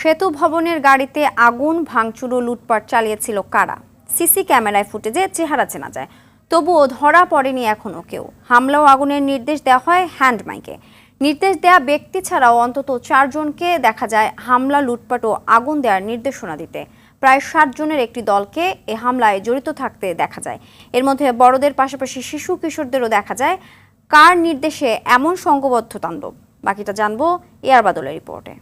সেতু ভবনের গাড়িতে আগুন, ভাঙচুর ও লুটপাট চালিয়েছিল কারা? সিসি ক্যামেরায় ফুটেজে চেহারা চেনা যায়। তবুও ধরা পড়েনি এখনও কেউ। হামলা ও আগুনের নির্দেশ দেওয়া হয় হ্যান্ডমাইকে নির্দেশ দেয়া ব্যক্তি ছাড়াও অন্তত চারজনকে দেখা যায় হামলা, লুটপাট ও আগুন দেওয়ার নির্দেশনা দিতে। প্রায় ষাট জনের একটি দলকে এ হামলায় জড়িত থাকতে দেখা যায়। এর মধ্যে বড়দের পাশাপাশি শিশু কিশোরদেরও দেখা যায়। কার নির্দেশে এমন সংঘবদ্ধ তাণ্ডব? বাকিটা জানব এয়ার বাদলের রিপোর্টে।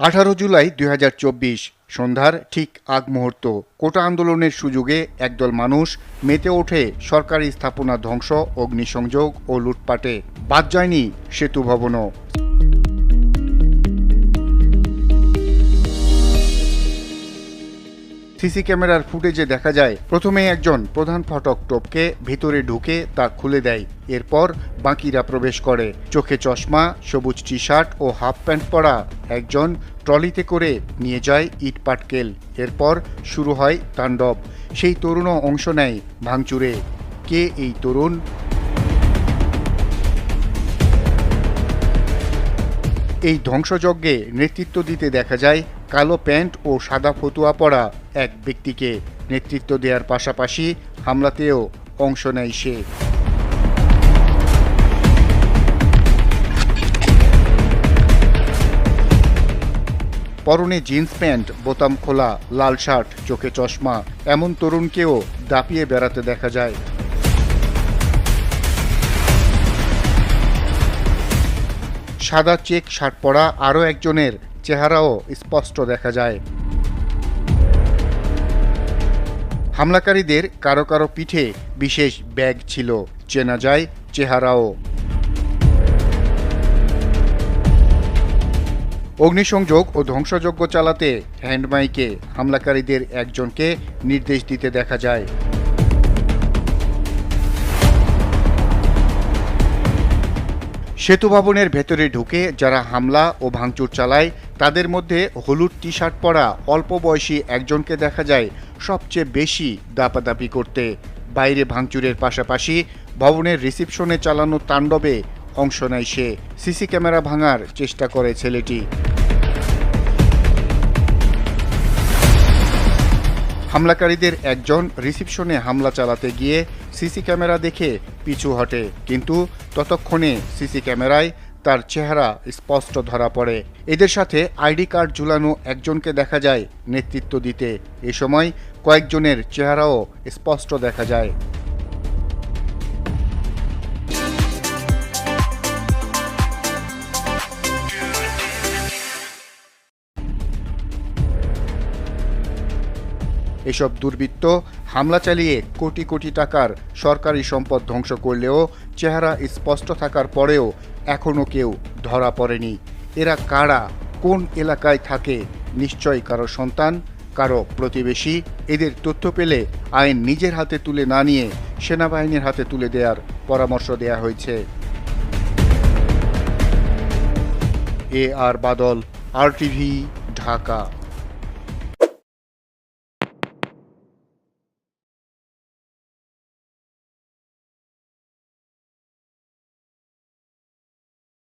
আঠারো জুলাই দুই হাজার চব্বিশ, সন্ধ্যার ঠিক আগ মুহূর্ত। কোটা আন্দোলনের সুযোগে একদল মানুষ মেতে ওঠে সরকারি স্থাপনা ধ্বংস, অগ্নিসংযোগ ও লুটপাটে। বাদ যায়নি সেতু ভবনও। সিসি ক্যামেরার ফুটেজে দেখা যায় প্রথমে একজন প্রধান ফটক টপকে ভিতরে ঢুকে তা খুলে দেয়। এরপর বাকিরা প্রবেশ করে। চোখে চশমা, সবুজ টি শার্ট ও হাফ প্যান্ট পরা একজন ট্রলিতে করে নিয়ে যায় ইট পাটকেল। এরপর শুরু হয় তাণ্ডব। সেই তরুণও অংশ নেয় ভাঙচুরে। কে এই তরুণ? এই ধ্বংসযজ্ঞে নেতৃত্ব দিতে দেখা যায় কালো প্যান্ট ও সাদা ফতুয়া পরা এক ব্যক্তিকে নেতৃত্ব দেওয়ার পাশাপাশি হামলাতেও অংশ নেয় সে। পরনে জিন্স প্যান্ট, বোতাম খোলা, লাল শার্ট, চোখে চশমা, এমন তরুণকেও দাপিয়ে বেড়াতে দেখা যায়। সাদা চেক, শার্ট পরা আরও একজনের চেহারাও স্পষ্ট দেখা যায়। হামলাকারীদের কারও কারও পিঠে বিশেষ ব্যাগ ছিল, চেনা যায় চেহারাও। অগ্নিসংযোগ ও ধ্বংসযজ্ঞ চালাতে হ্যান্ডমাইকে হামলাকারীদের একজনকে নির্দেশ দিতে দেখা যায়। সেতু ভবনের ভেতরে ঢুকে যারা হামলা ও ভাঙচুর চালায়, তাদের মধ্যে হলুদ টি শার্ট পরা অল্প বয়সী একজনকে দেখা যায় সবচেয়ে বেশি দাপাদাপি করতে। বাইরে ভাঙচুরের পাশাপাশি ভবনের রিসিপশনে চালানো তাণ্ডবে অংশ নেয় সে। সিসি ক্যামেরা ভাঙার চেষ্টা করে ছেলেটি। হামলাকারীদের একজন রিসিপশনে হামলা চালাতে গিয়ে সিসি ক্যামেরা দেখে পিছু হটে, কিন্তু ততক্ষণে সিসি ক্যামেরায় তার চেহারা স্পষ্ট ধরা পড়ে। এদের সাথে আইডি কার্ড ঝুলানো একজনকে দেখা যায় নেতৃত্ব দিতে। এ সময় কয়েকজনের চেহারাও স্পষ্ট দেখা যায়। এসব দুর্বৃত্ত হামলা চালিয়ে কোটি কোটি টাকার সরকারি সম্পদ ধ্বংস করলেও চেহারা স্পষ্ট থাকার পরেও এখনও কেউ ধরা পড়েনি। এরা কারা, কোন এলাকায় থাকে নিশ্চয় কারও সন্তান, কারও প্রতিবেশী, এদের তথ্য পেলে আইন নিজের হাতে তুলে না নিয়ে সেনাবাহিনীর হাতে তুলে দেওয়ার পরামর্শ দেয়া হয়েছে। A R Badal, R TV, Dhaka.